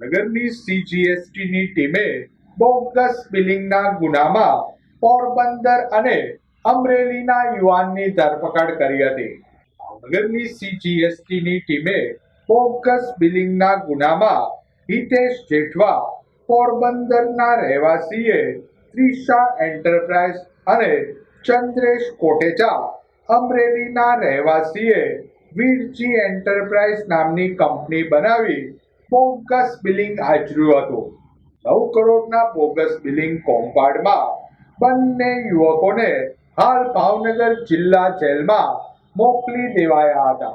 ભાવનગરની સીજીએસટીની ટીમે બોગસ બિલિંગના ગુનામાં પોરબંદર અને અમરેલીના યુવાનની ધરપકડ કરી હતી. ભાવનગરની સીજીએસટીની ટીમે બોગસ બિલિંગના ગુનામાં હિતેશ જેઠવા પોરબંદરના રહેવાસીએ ત્રિષા એન્ટરપ્રાઇઝ અને ચંદ્રેશ કોટેચા અમરેલીના રહેવાસીએ વીરજી એન્ટરપ્રાઇઝ નામની કંપની બનાવી બોગસ બિલિંગ આચર્યું હતું. નવ કરોડના બોગસ બિલિંગ કોમ્પાઉન્ડમાં બંને યુવકોને હાલ ભાવનગર જિલ્લા જેલમાં મોકલી દેવાયા હતા.